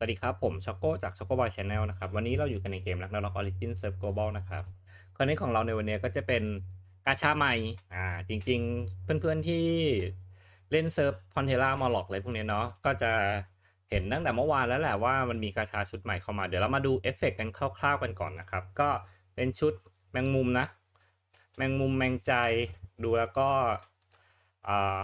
สวัสดีครับ ผมช็อกโกจากช็อกโกบอยชาแนลนะครับ วันนี้เราอยู่กันในเกมรักนาล็อกออริจินเซิร์ฟโกลบอลนะครับคอนเทนต์ของเราในวันนี้ก็จะเป็นกาชาใหม่อ่าจริงๆ เพื่อนๆที่เล่นเซิร์ฟพอนเทล่ามอลล็อกอะไรพวกนี้เนาะก็จะเห็นตั้งแต่เมื่อวานแล้วแหละว่ามันมีกาชาชุดใหม่เข้ามา เดี๋ยวเรามาดูเอฟเฟกต์กันคร่าวๆกันก่อนนะครับ ก็เป็นชุดแมงมุมนะ แมงมุมแมงใจดูแล้วก็อ่า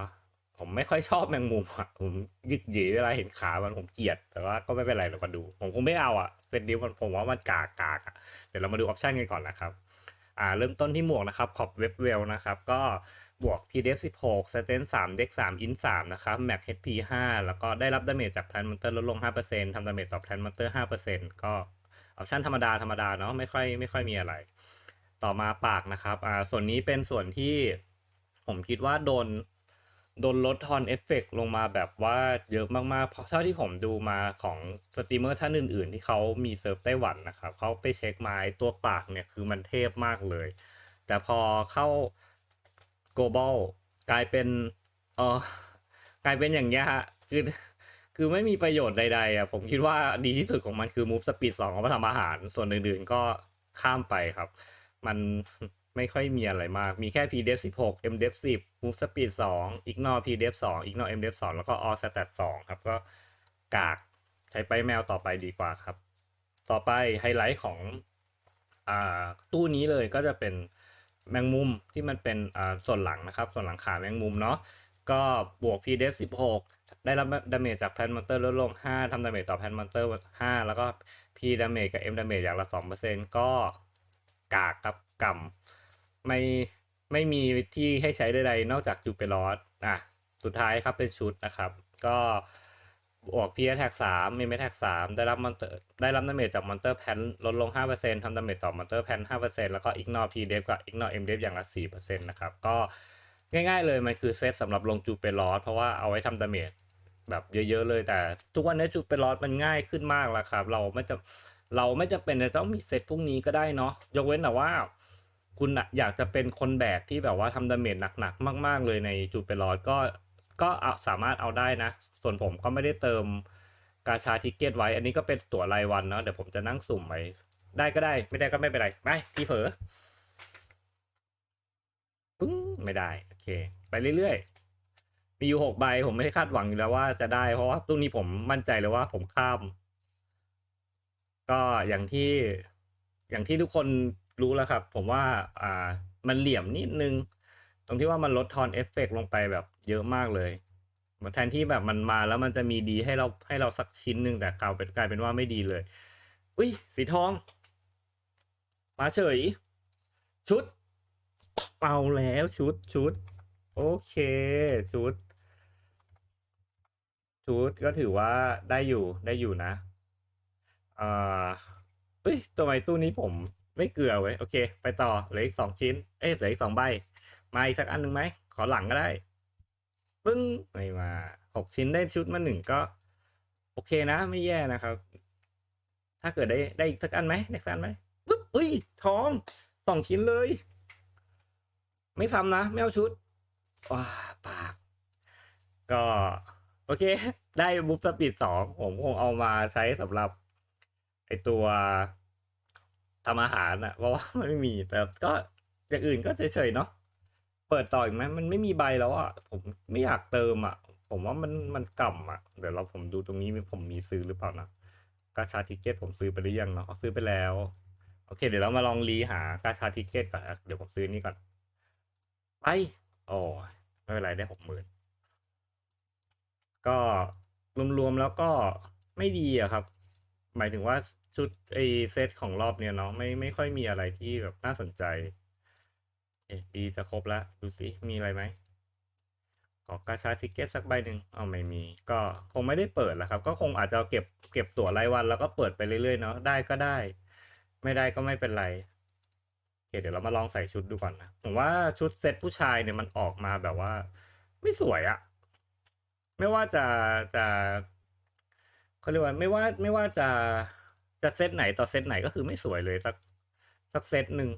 ผมไม่ค่อยชอบแมงมุมอะผมยึกหยีเวลาเห็นขามันผมเกลียด แต่ว่าก็ไม่เป็นไรเราก็ดู ผมคงไม่เอาอะเซตนี้ผมว่ามันกากกากอะเดี๋ยวเรามาดูออปชันกันก่อนนะครับอ่าเริ่มต้นที่หมวกนะครับขอบเว็บเวลนะครับก็บวก PDF 16 s t a n 3 Dex 3 In 3นะครับ Max HP 5 แล้วก็ได้รับดาเมจจาก Plant Monster ลดลง 5%ทำดาเมจต่อ Plant Monster 5%ก็ออปชันธรรมดาธรรมดาเนาะไม่ค่อยไม่ค่อยมีอะไร ต่อมาปากนะครับอ่าส่วนนี้เป็นส่วนที่ผมคิดว่าโดน โดนลดทอนเอฟเฟกต์ลงมาแบบว่าเยอะมากๆ เพราะเท่าที่ผมดูมาของสตรีมเมอร์ท่านอื่น ๆ ที่เขามีเซิร์ฟไต้หวันนะครับเขาไปเช็คมาไอ้ตัวปากเนี่ยคือมันเทพมากเลย แต่พอเข้า global กลายเป็นเออกลายเป็นอย่างเงี้ยฮะคือคือไม่มีประโยชน์ใดๆอะผมคิดว่าดีที่สุดของมันคือ move speed 2เอามาทำอาหาร ส่วนอื่นๆก็ข้ามไปครับ มัน ไม่ค่อยมีอะไรมาก มีแค่ pdef 16 mdef 10 move speed 2 ignore pdef 2 ignore mdef 2 แล้วก็ all stat 2 ครับ ก็กากใช้ไปแมวต่อไปดีกว่าครับ ต่อไปไฮไลท์ของอตู้นี้เลยก็จะเป็นแมงมุมที่มันเป็นส่วนหลังนะครับ ส่วนหลังขาแมงมุมเนาะก็บวก pdef 16 ได้รับดาเมจจากแพนมอนเตอร์ลดลง 5ทำดาเมจต่อแพนมอนเตอร์ 5 แล้วก็ p ดาเมจกับ m ดาเมจอย่างละ 2%ก็กากครับกำ ไม่ไม่มีที่ให้ใช้ใดๆนอกจากจูเปรอสอะสุดท้ายครับเป็นชุดนะครับ ก็บวก p แท็ก3มีเมแท็ก3ได้รับมอนเตอร์ได้รับดาเมจจากมอนเตอร์แพนลดลง 5%ทำดาเมจต่อมอนเตอร์แพน5%แล้วก็ ignore p def กับ ignore m def อย่างละ4%นะครับ ก็ง่ายๆเลยมันคือเซตสำหรับลงจูเปรอสเพราะว่าเอาไว้ทำดาเมจแบบเยอะๆเลย แต่ทุกวันนี้จุดเป็นร้อยมันง่ายขึ้นมากแล้วครับ เราไม่จะเราไม่จำเป็นจะต้องมีเซตพวกนี้ก็ได้เนาะยกเว้นแต่ว่า คุณอยากจะเป็นคนแบกที่แบบว่าทำดาเมจหนักๆ มาก ๆ เลยในจุดเป็นรอยก็ก็เอาสามารถเอาได้นะ ส่วนผมก็ไม่ได้เติมกาชาทิเกตไว้ อันนี้ก็เป็นตั๋วรายวันเนาะเดี๋ยวผมจะนั่งสุ่มไว้ได้ก็ได้ไม่ได้ก็ไม่เป็นไรไปพี่เผลอปึ้งไม่ได้ โอเค ไปเรื่อยๆ มีอยู่หกใบผมไม่ได้คาดหวังอยู่แล้วว่าจะได้เพราะว่าตรงนี้ผมมั่นใจเลยว่าผมข้าม ก็อย่างที่อย่างที่ทุกคน รู้แล้วครับ ผมว่าอ่ามันเหลี่ยมนิดนึง ตรงที่ว่ามันลดทอนเอฟเฟกต์ลงไปแบบเยอะมากเลยแทนที่แบบมันมาแล้วมันจะมีดีให้เราให้เราสักชิ้นหนึ่งแต่กลายเป็นกลายเป็นว่าไม่ดีเลย อุ้ยสีทอง มาเฉย ชุดเอาแล้วชุดชุด โอเค ชุด ชุดก็ถือว่าได้อยู่ได้อยู่นะอ่าเอ้ยตัวไม้ตู้นี้ผม ไม่เกลือเว้ยโอเค ไปต่อเหลืออีกสองชิ้น เอ้ยเหลืออีกสองใบ มาอีกสักอันหนึ่งไหม ขอหลังก็ได้ ปึ้งไม่มาหกชิ้นได้ชุดมาหนึ่งก็ โอเคนะ ไม่แย่นะครับ ถ้าเกิดได้ได้อีกสักอันไหมได้สักอันไหมปึ๊บอุ้ยทองสองชิ้นเลย ไม่ซ้ำนะ ไม่เอาชุดว้าปาก ก็ โอเค ได้บุ๊บสปีดสองผมคงเอามาใช้สำหรับ ไอตัว ทำอาหารอะเพราะว่ามันไม่มีแต่ก็อย่างอื่นก็เฉยๆเนาะเปิดต่ออีกไหมมันไม่มีใบแล้วอะผมไม่อยากเติมอะผมว่ามันมันกล่ำอะเดี๋ยวเราผมดูตรงนี้ผมมีซื้อหรือเปล่านะกาชาทิเก็ตผมซื้อไปหรือยังเนาะซื้อไปแล้วโอเค เดี๋ยวเรามาลองรีหากาชาทิเก็ตก่อนเดี๋ยวผมซื้อนี่ก่อนไปโอ้ไม่เป็นไรได้หกหมื่นก็รวมๆแล้วก็ไม่ดีอะครับ หมายถึงว่าชุดไอเซตของรอบเนี้ยเนาะไม่ไม่ค่อยมีอะไรที่แบบน่าสนใจ เอ๊ะดีจะครบแล้วดูสิมีอะไรไหมขอกาชาทิเก็ตสักใบหนึ่งเอาไม่มี ก็คงไม่ได้เปิดแล้วครับ ก็คงอาจจะเก็บเก็บตั๋วรายวัน แล้วก็เปิดไปเรื่อยๆเนาะได้ก็ได้ ไม่ได้ก็ไม่เป็นไรเคเดี๋ยวเรามาลองใส่ชุดดูก่อนนะผมว่าชุดเซตผู้ชายเนี่ยมันออกมาแบบว่า ไม่สวยอะไม่ว่าจะจะ เขาเรียกว่าไม่ว่าไม่ว่าจะจะเซตไหนต่อเซตไหนก็คือไม่สวยเลยสักสักเซตหนึ่ง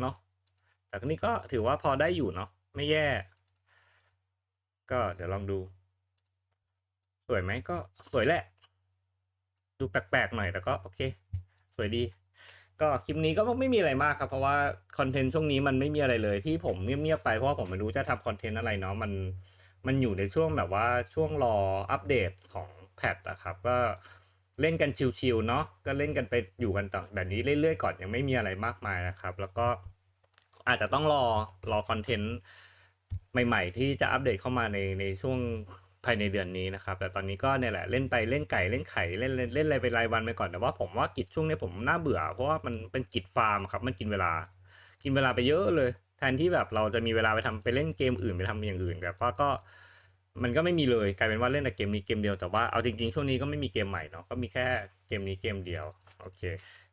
เนาะแต่นี่ก็ถือว่าพอได้อยู่เนาะไม่แย่ ก็เดี๋ยวลองดู สวยไหมก็สวยแหละ ดูแปลกๆหน่อยแต่ก็โอเค สวยดี ก็คลิปนี้ก็ไม่มีอะไรมากครับ เพราะว่าคอนเทนต์ช่วงนี้มันไม่มีอะไรเลย ที่ผมเงียบๆไปเพราะผมไม่รู้จะทำคอนเทนต์อะไรเนาะมันมันอยู่ในช่วงแบบว่าช่วงรออัปเดตของ แพทนะครับก็เล่นกันชิวๆเนาะก็เล่นกันไปอยู่กันต่อแบบนี้เรื่อยๆก่อนยังไม่มีอะไรมากมายนะครับ แล้วก็อาจจะต้องรอรอคอนเทนต์ใหม่ๆ ที่จะอัปเดตเข้ามาในในช่วงภายในเดือนนี้นะครับ แต่ตอนนี้ก็เนี่ยแหละเล่นไปเล่นไก่เล่นไข่เล่นเล่นเล่นอะไรไปรายวันไปก่อนแต่ว่าผมว่ากิจช่วงนี้ผมน่าเบื่อ เพราะว่ามันเป็นกิจฟาร์มครับ มันกินเวลา กินเวลาไปเยอะเลย แทนที่แบบเราจะมีเวลาไปทำไปเล่นเกมอื่นไปทำอย่างอื่นแบบว่าก็ มันก็ไม่มีเลยกลายเป็นว่าเล่นแต่เกมนี้เกมเดียวแต่ว่าเอาจริงๆช่วงนี้ก็ไม่มีเกมใหม่เนาะก็มีแค่เกมนี้เกมเดียวโอเค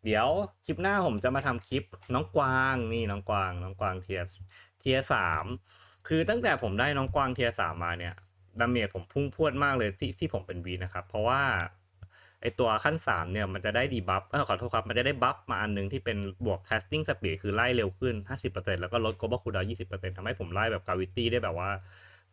เดี๋ยวคลิปหน้าผมจะมาทำคลิปน้องกวางนี่น้องกวางน้องกวางเทียเทียสามคือตั้งแต่ผมได้น้องกวางเทียสามมาเนี่ยดาเมจผมพุ่งพวดมากเลยที่ที่ผมเป็นวีนะครับ เพราะว่าไอตัวขั้นสามเนี่ยมันจะได้ดีบัฟขอโทษครับ มันจะได้บัฟมาอันหนึงที่เป็นบวก casting speed คือไล่เร็วขึ้น 50%แล้วก็ลด global cooldown 20%ทำให้ผมไล่แบบ gravity ได้แบบว่า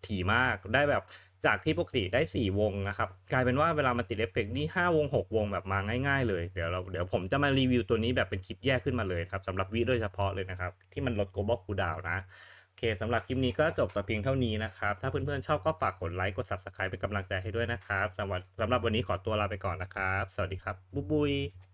ถี่มากได้แบบจากที่ปกติได้ 4 วงนะครับ กลายเป็นว่าเวลามันติดเอฟเฟกต์นี่ 5 วง 6 วงแบบมาง่ายๆ เลย เดี๋ยวเราเดี๋ยวผมจะมารีวิวตัวนี้แบบเป็นคลิปแยกขึ้นมาเลยครับสำหรับวิโดยเฉพาะเลยนะครับ ที่มันลด global cooldown นะโอเคสำหรับคลิปนี้ก็จบแต่เพียงเท่านี้นะครับ ถ้าเพื่อนๆชอบก็ฝากกดไลค์กด subscribe เป็นกำลังใจให้ด้วยนะครับสำหรับสำหรับวันนี้ขอตัวลาไปก่อนนะครับ สวัสดีครับบ๊ายบาย